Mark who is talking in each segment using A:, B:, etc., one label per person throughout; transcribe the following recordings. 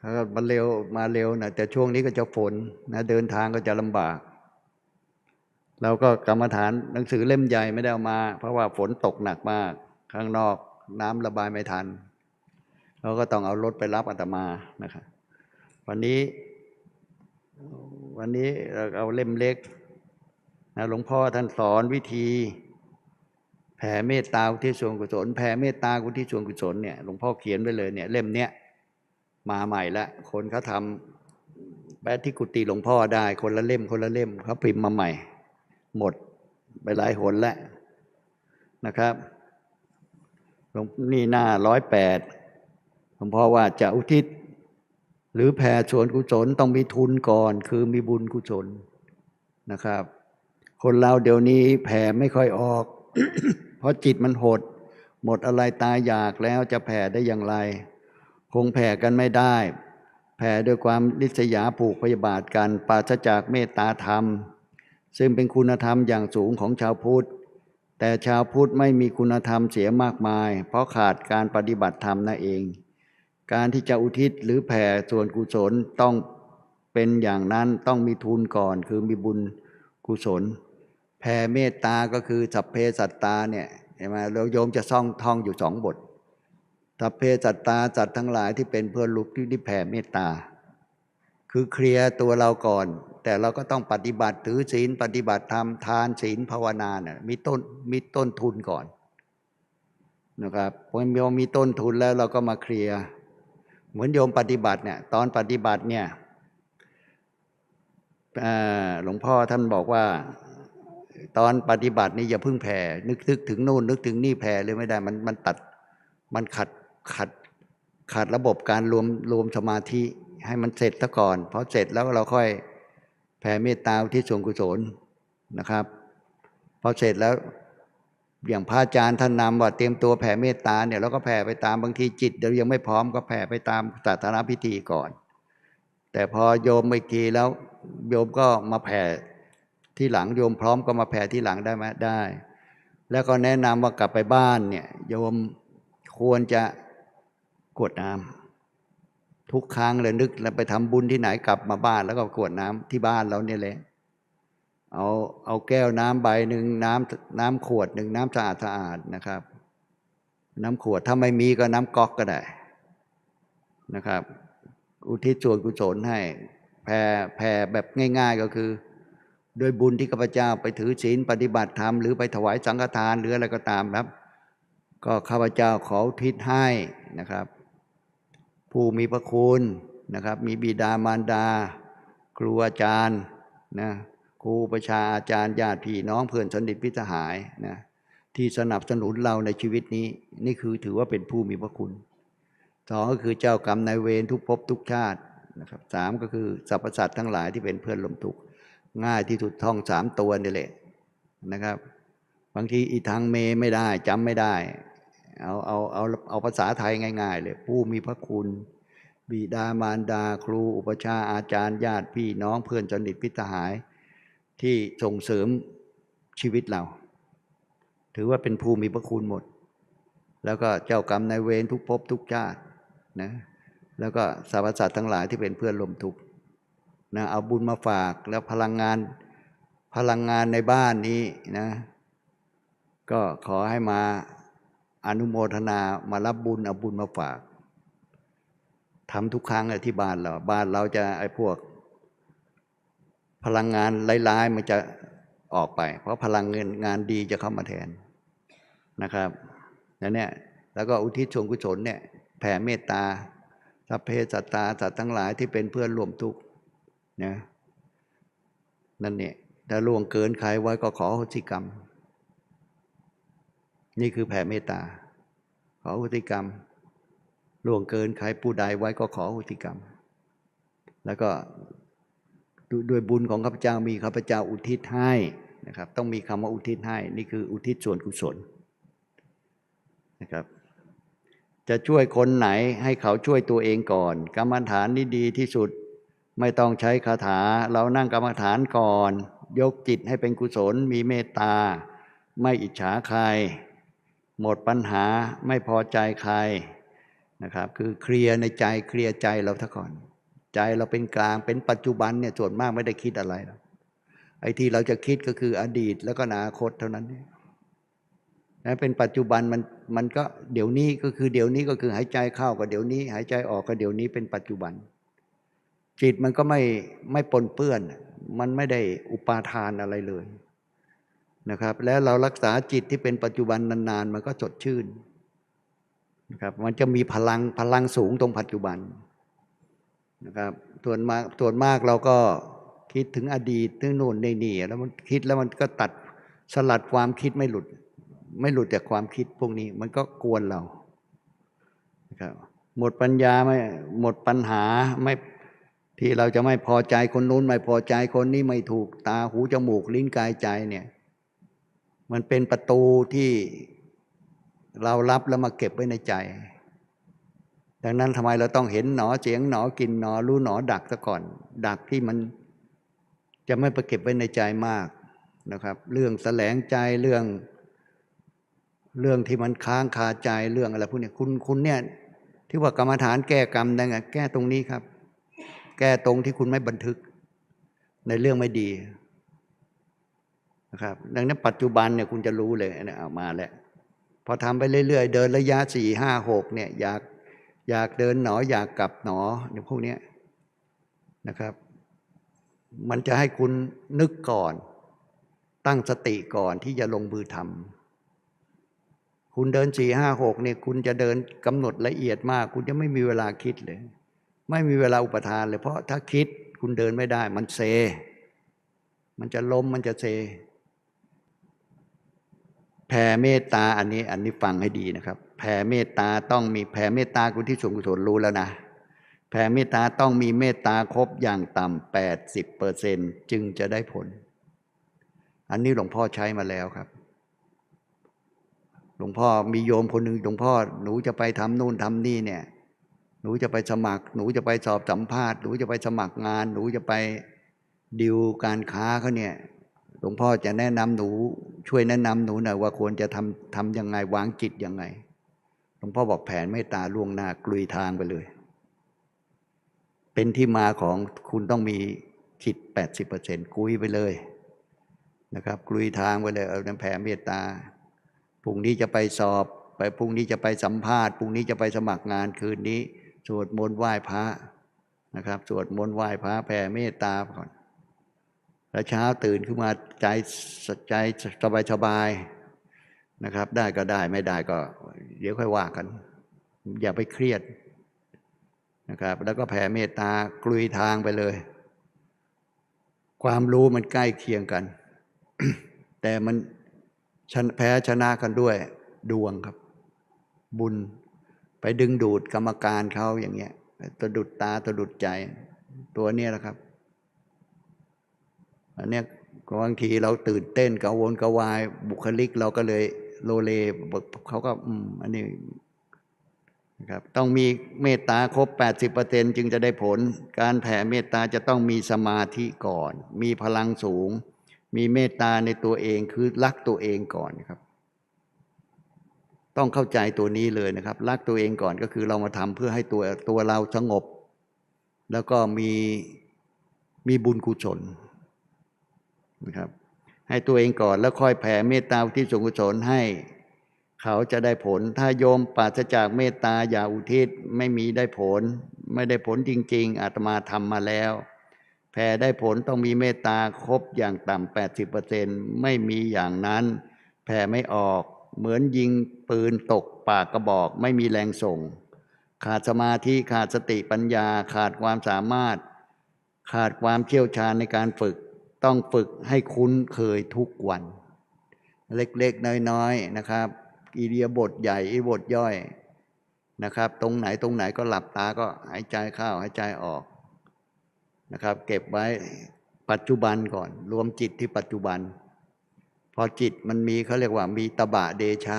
A: แล้วก็มันเร็วมาเร็วนะแต่ช่วงนี้ก็จะฝนนะเดินทางก็จะลำบากเราก็กรรมฐานหนังสือเล่มใหญ่ไม่ได้เอามา เพราะว่าฝนตกหนักมาก ข้างนอกน้ำระบายไม่ทันเราก็ต้องเอารถไปรับอาตมานะครับวันนี้ วันนี้เราเอาเล่มเล็กนะหลวงพ่อท่านสอนวิธี แผ่เมตตาอุที่ส่วนกุศลแผ่เมตตาอุที่ส่วนกุศลเนี่ยหลวงพ่อเขียนไว้เลยเนี่ยเล่มเนี้ย มาใหม่ละคนเขาทำแปะที่กุฏิหลวงพ่อได้ คนละเล่มคนละเล่มเขาพิมพ์มาใหม่ หมดไปหลายหนแล้วนะครับหลวงนี่หน้าร้อยแปดหลวงพ่อว่าจะอุทิศ หรือแผ่ส่วนกุศลต้องมีทุนก่อน คือมีบุญกุศลนะครับ คนเราเดี๋ยวนี้แผ่ไม่ค่อยออก เพราะจิตมันหด หมดอะไรตายอยากแล้วจะแผ่ได้อย่างไร คงแผ่กันไม่ได้ แผ่ด้วยความริษยาผูกพยาบาทกันปราศจากเมตตาธรรม ซึ่งเป็นคุณธรรมอย่างสูงของชาวพุทธ แต่ชาวพุทธไม่มีคุณธรรมเสียมากมาย เพราะขาดการปฏิบัติธรรมนั่นเอง การที่จะอุทิศหรือแผ่ส่วนกุศลต้องเป็นอย่างนั้นต้องมีทุนก่อนคือมีบุญกุศล แผ่เมตตาก็คือสัพเพสัตตาเนี่ยเห็นไหมเราโยมจะซ่องท่องอยู่สองบท สัพเพสัตตาสัตว์ทั้งหลายที่เป็นเพื่อนลุกที่ที่แผ่เมตตา คือเคลียร์ตัวเราก่อน แต่เราก็ต้องปฏิบัติถือศีลปฏิบัติธรรมทานศีลภาวนาเนี่ยมีต้นมีต้นทุนก่อนนะครับพอโยมมีต้นทุนแล้วเราก็มาเคลียร์เหมือนโยมปฏิบัติเนี่ยตอนปฏิบัติเนี่ยหลวงพ่อท่านบอกว่า ตอนปฏิบัตินี่อย่าพิ่งแผ่นึกนึกถึงนู่นนึกถึงนี่แผ่เลยไม่ได้มันมันตัดมันขัด ขัดขัดระบบการรวมรวมสมาธิให้มันเสร็จซะก่อนพอเสร็จแล้วเราค่อยแผ่เมตตาที่ส่วนกุศลนะครับพอเสร็จแล้วอย่างพระอาจารย์ท่านนำว่าเตรียมตัวแผ่เมตตาเนี่ยเราก็แผ่ไปตามบางทีจิตเดี๋ยวยังไม่พร้อมก็แผ่ไปตามศาสนาพิธีก่อน แต่พอโยมไม่ทีแล้วโยมก็มาแผ่ที่หลังโยมพร้อมก็มาแผ่ที่หลังได้ไหมได้ แล้วก็แนะนำว่ากลับไปบ้านเนี่ยโยมควรจะ กวดน้ำทุกครั้งเลยนึกแล้วไปทำบุญที่ไหนกลับมาบ้านแล้วก็กวดน้ำที่บ้านเราเนี่ยแหละเอาเอาแก้วน้ำใบหนึ่งน้ำน้ำขวดหนึ่งน้ำสะอาดสะอาดนะครับ น้ำขวดถ้าไม่มีก็น้ำก๊อกก็ได้นะครับ อุทิศส่วนกุศลให้แผ่แผ่แบบง่าย ๆก็คือ โดยบุญที่ข้าพเจ้าไปถือศีลปฏิบัติธรรมหรือไปถวายสังฆทานหรืออะไรก็ตามครับ ก็ข้าพเจ้าขอทิศให้นะครับ ผู้มีพระคุณนะครับ มีบิดามารดา ครูอาจารย์นะครูประชาอาจารย์ญาติพี่น้องเพื่อนสนิทพิสหายนะที่สนับสนุนเราในชีวิตนี้ นี่คือถือว่าเป็นผู้มีพระคุณสองก็คือเจ้ากรรมนายเวรทุกภพทุกชาตินะครับสามก็คือสรรพสัตว์ทั้งหลายที่เป็นเพื่อนลมทุกง่ายที่สุดท่องสามตัวนี่แหละนะครับ บางทีอีทางเมไม่ได้จำไม่ได้ เอาเอาเอาเอาภาษาไทยง่าย ๆ เลย ผู้มีพระคุณ บิดามารดาครู อุปชาอาจารย์ญาติพี่น้องเพื่อนสนิทพิสหาย ที่ส่งเสริมชีวิตเรา ถือว่าเป็นผู้มีพระคุณหมด แล้วก็เจ้ากรรมนายเวรทุกภพทุกชาตินะแล้วก็สรรพสัตว์ทั้งหลายที่เป็นเพื่อนลมทุกข์นะเอาบุญมาฝากแล้วพลังงานพลังงานในบ้านนี้นะ ก็ขอให้มา อนุโมทนามารับบุญเอาบุญมาฝากทำทุกครั้งที่บ้านเรา บ้านเราจะไอ้พวก พลังงานร้ายๆมันจะออกไป เพราะพลังเงินงานดีจะเข้ามาแทนนะครับนั่นเนี่ยแล้วก็อุทิศส่วนกุศลเนี่ยแผ่เมตตาสัพเพสัตตาสัตว์ทั้งหลายที่เป็นเพื่อนร่วมทุกข์นะนั่นเนี่ยถ้าล่วงเกินใครไว้ก็ขอโหสิกรรม นี่คือแผ่เมตตา ขอโหสิกรรมล่วงเกินใครผู้ใดไว้ก็ขอโหสิกรรม แล้วก็ด้วยบุญของข้าพเจ้ามีข้าพเจ้าอุทิศให้นะครับ ต้องมีคำว่าอุทิศให้ นี่คืออุทิศส่วนกุศลนะครับ จะช่วยคนไหนให้เขาช่วยตัวเองก่อน กรรมฐานนี่ดีที่สุดไม่ต้องใช้คาถา เรานั่งกรรมฐานก่อน ยกจิตให้เป็นกุศล มีเมตตา ไม่อิจฉาใคร หมดปัญหาไม่พอใจใครนะครับ คือเคลียร์ในใจเคลียร์ใจเราซะก่อน ใจเราเป็นกลางเป็นปัจจุบันเนี่ยส่วนมากไม่ได้คิดอะไรหรอกไอ้ที่เราจะคิดก็คืออดีตแล้วก็อนาคตเท่านั้นนะเป็นปัจจุบันมันมันก็เดี๋ยวนี้ก็คือเดี๋ยวนี้ก็คือหายใจเข้าก็เดี๋ยวนี้ หายใจออกก็เดี๋ยวนี้เป็นปัจจุบัน จิตมันก็ไม่ไม่ปนเปื้อน มันไม่ได้อุปาทานอะไรเลย นะครับ แล้วเรารักษาจิตที่เป็นปัจจุบันนานๆ มันก็สดชื่นนะครับมันจะมีพลังพลังสูงตรงปัจจุบันนะครับส่วนมากส่วนมากเราก็คิดถึงอดีตถึงโน่นในนี่แล้วมันคิดแล้วมันก็ตัดสลัดความคิดไม่หลุด ไม่หลุดจากความคิดพวกนี้มันก็กวนเรานะครับหมดปัญญาไม่หมดปัญหาไม่ที่เราจะไม่พอใจคนนู้นไม่พอใจคนนี้ไม่ถูกตาหูจมูกลิ้นกายใจเนี่ย มันเป็นประตูที่เรารับแล้วมาเก็บไว้ในใจ ดังนั้นทำไมเราต้องเห็นหนอเสียงหนอกินหนอรู้หนอดักซะก่อน ดักที่มันจะไม่ไปเก็บไว้ในใจมากนะครับ เรื่องแสลงใจเรื่อง เรื่องที่มันค้างคาใจเรื่องอะไรพวกนี้คุณคุณเนี่ย ที่ว่ากรรมฐานแก้กรรมได้ไงแก้ตรงนี้ครับ แก้ตรงที่คุณไม่บันทึกในเรื่องไม่ดี นะครับ ดังนั้นปัจจุบันเนี่ยคุณจะรู้เลยเนี่ยเอามาแล้ว พอทำไปเรื่อยๆ เดินระยะสี่ห้าหกเนี่ยอยากอยากเดินหนออยากกลับหนอเนี่ยพวกเนี้ยนะครับ มันจะให้คุณนึกก่อน ตั้งสติก่อนที่จะลงมือทำคุณเดินสี่ห้าหกเนี่ยคุณจะเดินกำหนดละเอียดมาก คุณจะไม่มีเวลาคิดเลย ไม่มีเวลาอุปทานเลย เพราะถ้าคิดคุณเดินไม่ได้ มันเซ มันจะล้มมันจะเซ แผ่เมตตาอันนี้อันนี้ฟังให้ดีนะครับ แผ่เมตตาต้องมีแผ่เมตตาคุณที่ส่วนกุศลรู้แล้วนะแผ่เมตตาต้องมีเมตตาครบอย่างต่ำแปดสิบเปอร์เซนจึงจะได้ผล อันนี้หลวงพ่อใช้มาแล้วครับ หลวงพ่อมีโยมคนหนึ่งหลวงพ่อหนูจะไปทำนู่นทำนี่เนี่ย หนูจะไปสมัคร หนูจะไปสอบสัมภาษณ์หนูจะไปสมัครงาน หนูจะไปดิวการค้าเขาเนี่ย หลวงพ่อจะแนะนำหนู ช่วยแนะนำหนูหน่อยว่าควรจะทำทำยังไงวางจิตยังไง หลวงพ่อบอกแผนเมตตาล่วงหน้ากลุยทางไปเลย เป็นที่มาของคุณต้องมีจิตแปดสิบเปอร์เซนต์กุยไปเลยนะครับกลุยทางไปเลยเอาแผ่เมตตาพรุ่งนี้จะไปสอบ ไปพรุ่งนี้จะไปสัมภาษณ์พรุ่งนี้จะไปสมัครงานคืนนี้สวดมนต์ไหว้พระนะครับสวดมนต์ไหว้พระแผ่เมตตาก่อน แล้วเช้าตื่นขึ้นมาใจใจสบายสบายนะครับ ได้ก็ได้ไม่ได้ก็ เดี๋ยวค่อยว่ากัน อย่าไปเครียดนะครับ แล้วก็แผ่เมตตากลุยทางไปเลย ความรู้มันใกล้เคียงกัน แต่มันแพ้ชนะกันด้วยดวงครับ บุญไปดึงดูดกรรมการเขาอย่างเงี้ยตะดุดตาตะดุดใจ ตัวเนี้ยแหละครับ อันเนี้ยบางทีเราตื่นเต้นกังวลกวาย บุคลิกเราก็เลยโลเลเขาก็อืมอันนี้นะครับต้องมีเมตตาครบ 80%จึงจะได้ผล การแผ่เมตตาจะต้องมีสมาธิก่อน มีพลังสูง มีเมตตาในตัวเองคือรักตัวเองก่อนครับ ต้องเข้าใจตัวนี้เลยนะครับ รักตัวเองก่อนก็คือเรามาทำเพื่อให้ตัวตัวเราสงบ แล้วก็มีมีบุญกุศล นะครับ ให้ตัวเองก่อนแล้วค่อยแผ่เมตตาที่ส่วนกุศลให้ เขาจะได้ผล ถ้าโยมปราศจากเมตตาอย่าอุทิศไม่มีได้ผล ไม่ได้ผลจริง ๆ อาตมาทำมาแล้วแผ่ได้ผลต้องมีเมตตาครบอย่างต่ำแปดสิบเปอร์เซ็นไม่มีอย่างนั้น แผ่ไม่ออก เหมือนยิงปืนตกปากกระบอกไม่มีแรงส่ง ขาดสมาธิขาดสติปัญญาขาดความสามารถ ขาดความเชี่ยวชาญในการฝึก ต้องฝึกให้คุ้นเคยทุกวัน เล็กๆ น้อยๆนะครับ อิเดียบทใหญ่อิบทย่อยนะครับ ตรงไหนตรงไหนก็หลับตาก็หายใจเข้าหายใจออกนะครับ เก็บไว้ปัจจุบันก่อน รวมจิตที่ปัจจุบัน พอจิตมันมีเขาเรียกว่ามีตบะเดชะ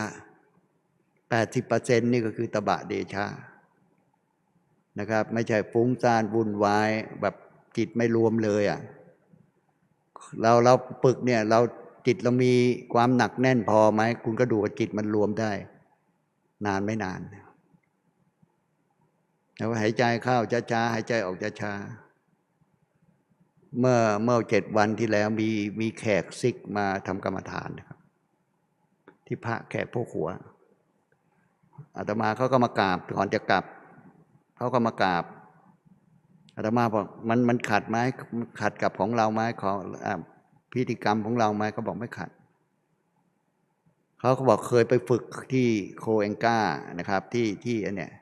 A: แปดสิบเปอร์เซ็นนี่ก็คือตบะเดชะนะครับ ไม่ใช่ฟุ้งซ่านวุ่นวายแบบจิตไม่รวมเลยอะ่ะ เราเราปึกเนี่ยเราจิตเรามีความหนักแน่นพอไหมคุณก็ดูว่าจิตมันรวมได้ นานไม่นานแล้วหายใจเข้าช้าๆหายใจออกช้าๆเมื่อเมื่อเจ็ดวันที่แล้วมีมีแขกซิกมาทำกรรมฐานนะครับ ที่พระแขกพวกหัวอาตมาเขาก็มากราบก่อนจะกลับเขาก็มากราบ อาตมาบอกมันมันขัดไหมขัดกับของเราไหมของอพิธีกรรมของเราไหมเขาบอกไม่ขัดเขาก็บอกเคยไปฝึกที่โคเอนกานะครับที่ที่อันเนี้ย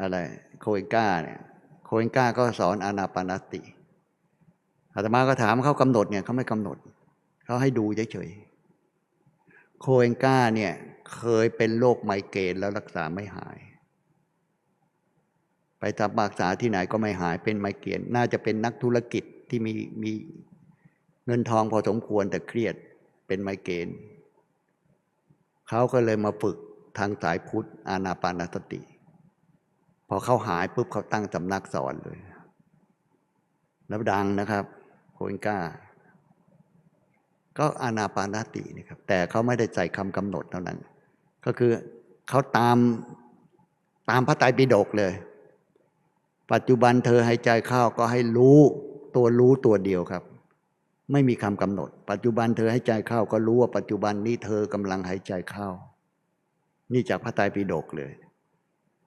A: อะไรโคเอนกาเนี่ยโคเอนกาก็สอนอานาปานสติอาตมาก็ถามเขากำหนดเนี่ยเขาไม่กำหนดเขาให้ดูเฉยๆโคเอนกาเนี่ยเคยเป็นโรคไมเกรนแล้วรักษาไม่หาย ไปทำรักษาที่ไหนก็ไม่หายเป็นไมเกรนน่าจะเป็นนักธุรกิจที่มีมีเงินทองพอสมควรแต่เครียดเป็นไมเกรนเขาก็เลยมาฝึกทางสายพุทธอานาปานสติ พอเขาหายปุ๊บเขาตั้งสำนักสอนเลยแล้วดังนะครับโคนก้า ก็อานาปานสตินะครับ แต่เขาไม่ได้ใส่คำกำหนดเท่านั้น ก็คือเขาตามตามพระไตรปิฎกเลย ปัจจุบันเธอหายใจเข้าก็ให้รู้ตัวรู้ตัวเดียวครับ ไม่มีคำกำหนด ปัจจุบันเธอหายใจเข้าก็รู้ว่าปัจจุบันนี้เธอกำลังหายใจเข้า นี่จากพระไตรปิฎกเลย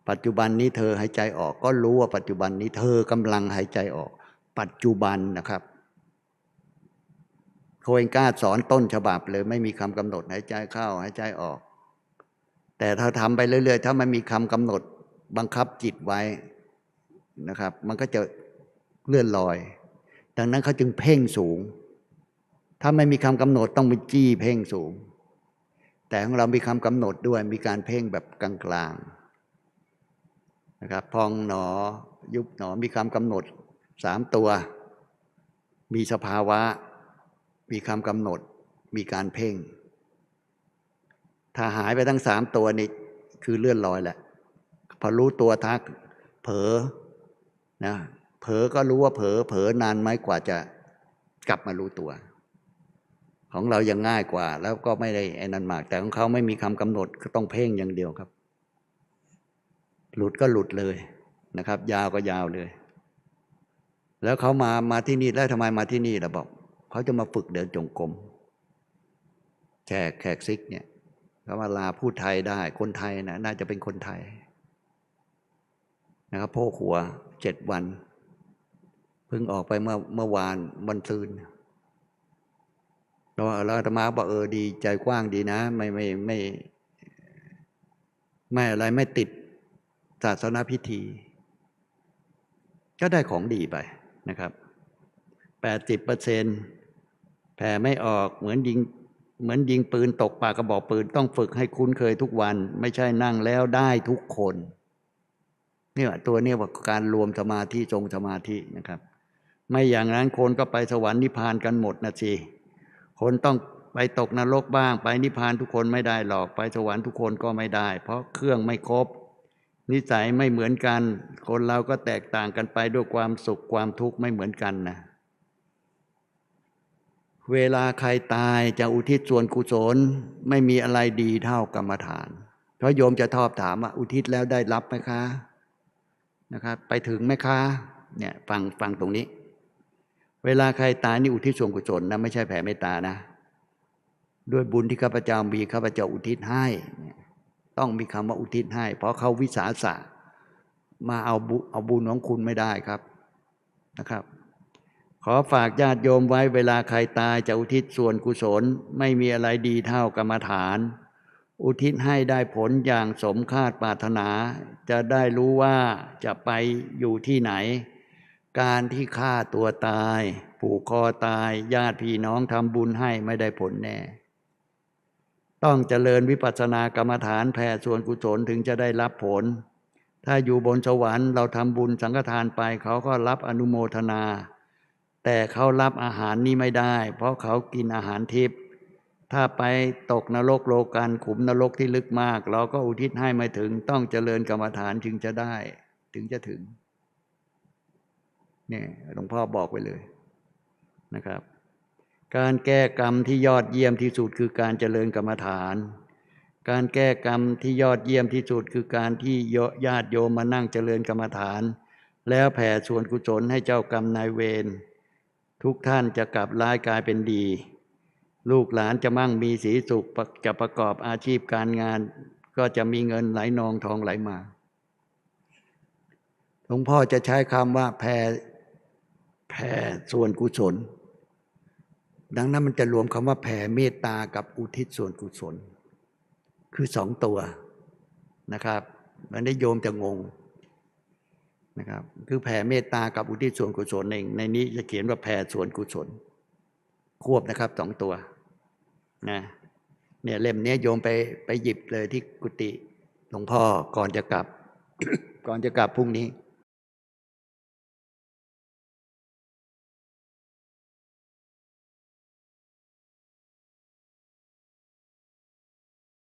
A: ปัจจุบันนี้เธอหายใจออก ก็รู้ว่าปัจจุบันนี้เธอกำลังหายใจออก ปัจจุบันนะครับโคเอนกาสอนต้นฉบับเลยไม่มีคำกำหนดหายใจเข้าหายใจออก แต่ถ้าทำไปเรื่อย ๆ ถ้ามันมีคำกำหนดบังคับจิตไว้ นะครับ มันก็จะเลื่อนลอย ดังนั้นเขาจึงเพ่งสูง ถ้าไม่มีคำกำหนดต้องไปจี้เพ่งสูง แต่ของเรามีคำกำหนดด้วยมีการเพ่งแบบกลางๆนะครับ พองหนอ ยุบหนอมีคำกำหนดสามตัว มีสภาวะ มีคำกำหนด มีการเพ่ง ถ้าหายไปทั้งสามตัวนี่คือเลื่อนลอยแหละ พอรู้ตัวทักเผลอ นะเผลอก็รู้ว่าเผลอเผลอนานไหมกว่าจะกลับมารู้ตัว ของเรายังง่ายกว่า แล้วก็ไม่ได้ไอ้นันมาก แต่ของเขาไม่มีคำกำหนดก็ต้องเพ่งอย่างเดียวครับ หลุดก็หลุดเลยนะครับ ยาวก็ยาวเลย แล้วเขามามาที่นี่แล้วทำไมมาที่นี่เราบอกเขาจะมาฝึกเดินจงกรมแขกแขกซิกเนี่ยเขาว่าลาพูดไทยได้ คนไทยนะน่าจะเป็นคนไทยนะครับโพกหัว เจ็ดวัน เพิ่งออกไปเมื่อเมื่อวานวันซืนเราเราธรรมาบอกเออดีใจกว้างดีนะ ไม่ไม่ไม่ไม่อะไรไม่ติดศาสนาพิธี ก็ได้ของดีไปนะครับแปดสิบเปอร์เซนแผ่ไม่ออกเหมือนยิงเหมือนยิงปืนตกปากกระบอกปืนต้องฝึกให้คุ้นเคยทุกวัน ไม่ใช่นั่งแล้วได้ทุกคน เนี่ยตัวเนี่ยว่าการรวมสมาธิทรงสมาธินะครับ ไม่อย่างนั้นคนก็ไปสวรรค์นิพพานกันหมดนะสิคนต้องไปตกนรกบ้าง ไปนิพพานทุกคนไม่ได้หรอกไปสวรรค์ทุกคนก็ไม่ได้ เพราะเครื่องไม่ครบ นิสัยไม่เหมือนกัน คนเราก็แตกต่างกันไปด้วยความสุขความทุกข์ไม่เหมือนกันนะเวลาใครตายจะอุทิศส่วนกุศลไม่มีอะไรดีเท่ากรรมฐาน เพราะโยมจะทอบถามว่าอุทิศแล้วได้รับไหมคะ นะครับไปถึงไหมคะเนี่ยฟังฟังตรงนี้ เวลาใครตายนี่อุทิศส่วนกุศลนะไม่ใช่แผ่เมตตานะ ด้วยบุญที่ข้าพเจ้ามีข้าพเจ้าอุทิศให้ต้องมีคำว่าอุทิศให้ เพราะเขาวิสาสะมาเอาบุเอาบุญของคุณไม่ได้ครับนะครับ ขอฝากญาติโยมไว้เวลาใครตายจะอุทิศส่วนกุศล ไม่มีอะไรดีเท่ากรรมฐาน อุทิศให้ได้ผลอย่างสมคาดปรารถนา จะได้รู้ว่าจะไปอยู่ที่ไหน การที่ฆ่าตัวตาย ผูกคอตาย ญาติพี่น้องทำบุญให้ไม่ได้ผลแน่ ต้องเจริญวิปัสสนากรรมฐานแผ่ส่วนกุศลถึงจะได้รับผล ถ้าอยู่บนสวรรค์เราทำบุญสังฆทานไปเขาก็รับอนุโมทนา แต่เขารับอาหารนี้ไม่ได้ เพราะเขากินอาหารทิพย์ ถ้าไปตกนรกโลกันขุมนรกที่ลึกมาก เราก็อุทิศให้ไม่ถึงต้องเจริญกรรมฐานจึงจะได้ ถึงจะถึงเนี่ยหลวงพ่อบอกไว้เลยนะครับ การแก้กรรมที่ยอดเยี่ยมที่สุดคือการเจริญกรรมฐาน การแก้กรรมที่ยอดเยี่ยมที่สุดคือการที่ญาติโยมมานั่งเจริญกรรมฐาน แล้วแผ่ส่วนกุศลให้เจ้ากรรมนายเวรทุกท่านจะกลับร้ายกลายเป็นดี ลูกหลานจะมั่งมีสีสุขจะประกอบอาชีพการงาน ก็จะมีเงินไหลนองทองไหลมาหลวงพ่อจะใช้คำว่าแผ่แผ่ส่วนกุศล ดังนั้นมันจะรวมคำว่าแผ่เมตตากับอุทิศส่วนกุศล คือสองตัวนะครับมันได้โยมจะงงนะครับ คือแผ่เมตตากับอุทิศส่วนกุศลเองในนี้จะเขียนว่าแผ่ส่วนกุศล ควบนะครับสองตัว นะเนี่ยเล่มนี้โยมไปไปหยิบเลยที่กุฏิหลวงพ่อก่อนจะกลับ ก่อนจะกลับพรุ่งนี้